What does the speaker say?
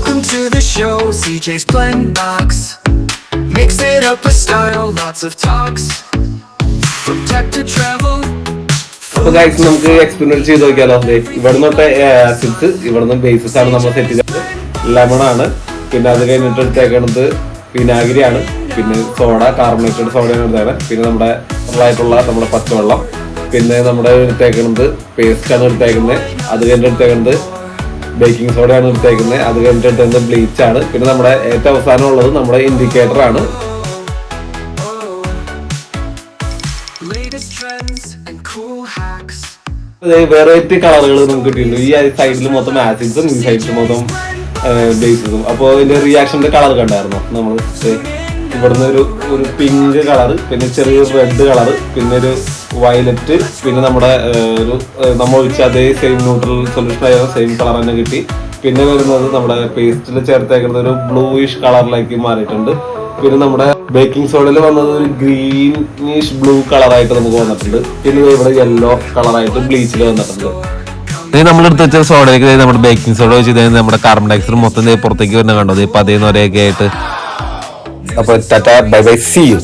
Welcome to the show, CJ's Blend Box. Mix it up with style, lots of talks. From tech to travel, അപ്പൊ guys നമുക്ക് experience ചെയ്ത് നോക്കിയാലോ. ഇവിടുന്ന് തൊട്ട് acids ഇവിടുന്ന് basis ആണ് നമ്മൾ സെറ്റ് ചെയ്തത്. ലെമൺ ആണ്. പിന്നെ അത് കഴിഞ്ഞിട്ട് എടുത്തേക്കണത് വിനാഗിരിയാണ്. പിന്നെ സോഡ കാർബണേറ്റഡ് സോഡയാണ് എടുത്തേക്കണത്. പിന്നെ നമ്മുടെ ആയിട്ടുള്ള നമ്മുടെ പച്ചവെള്ളം. പിന്നെ നമ്മുടെ എടുത്തേക്കണത് പേസ്റ്റ് ആണ് എടുത്തേക്കുന്നത് അത് കഴിഞ്ഞിട്ട് എടുത്തേക്കണത് ബേക്കിംഗ് സോഡയാണ് എടുത്തേക്കുന്നത് അത് കഴിഞ്ഞിട്ട് ബ്ലീച്ച് ആണ്. പിന്നെ നമ്മുടെ ഏറ്റവും അവസാനം ഉള്ളത് നമ്മുടെ ഇൻഡിക്കേറ്റർ ആണ്. വെറൈറ്റി കളറുകൾ നമുക്ക് കിട്ടിയിട്ടുണ്ട്. ഈ സൈഡിൽ മൊത്തം ആസിഡ്സും ഈ സൈഡിൽ മൊത്തം ബേസിസും അപ്പോൾ ഇതിന്റെ റിയാക്ഷന്റെ കളർ കണ്ടായിരുന്നു? നമ്മൾ ഇവിടുന്ന് ഒരു ഒരു പിങ്ക് കളർ പിന്നെ ചെറിയൊരു റെഡ് കളർ പിന്നെ ഒരു വയലറ്റ് പിന്നെ നമ്മുടെ ഒരു നമ്മൾ ഒഴിച്ച അതേ സെയിം ന്യൂട്രൽ സൊല്യൂഷൻ ആയ സെയിം കളർ തന്നെ കിട്ടി. പിന്നെ വരുന്നത് നമ്മുടെ പേസ്റ്റിൽ ചേർത്തേക്കുന്നത് ഒരു ബ്ലൂയിഷ് കളറിലേക്ക് മാറിയിട്ടുണ്ട്. പിന്നെ നമ്മുടെ ബേക്കിംഗ് സോഡയിൽ വന്നത് ഒരു ഗ്രീനിഷ് ബ്ലൂ കളറായിട്ട് നമുക്ക് വന്നിട്ടുണ്ട്. പിന്നെ ഇവിടെ യെല്ലോ കളറായിട്ട് ബ്ലീച്ചിൽ വന്നിട്ടുണ്ട്. ഇത് നമ്മൾ എടുത്ത് വെച്ച സോഡയിലേക്ക് നമ്മുടെ ബേക്കിംഗ് സോഡ വെച്ച് ദേ നമ്മുടെ കാർബൺ ഡയോക്സൈഡ് മൊത്തം പുറത്തേക്ക് വരുന്ന കണ്ടോ? ദേ പതേ നൊരയൊക്കെ ആയിട്ട് അപ്പൊ tata bye bye see you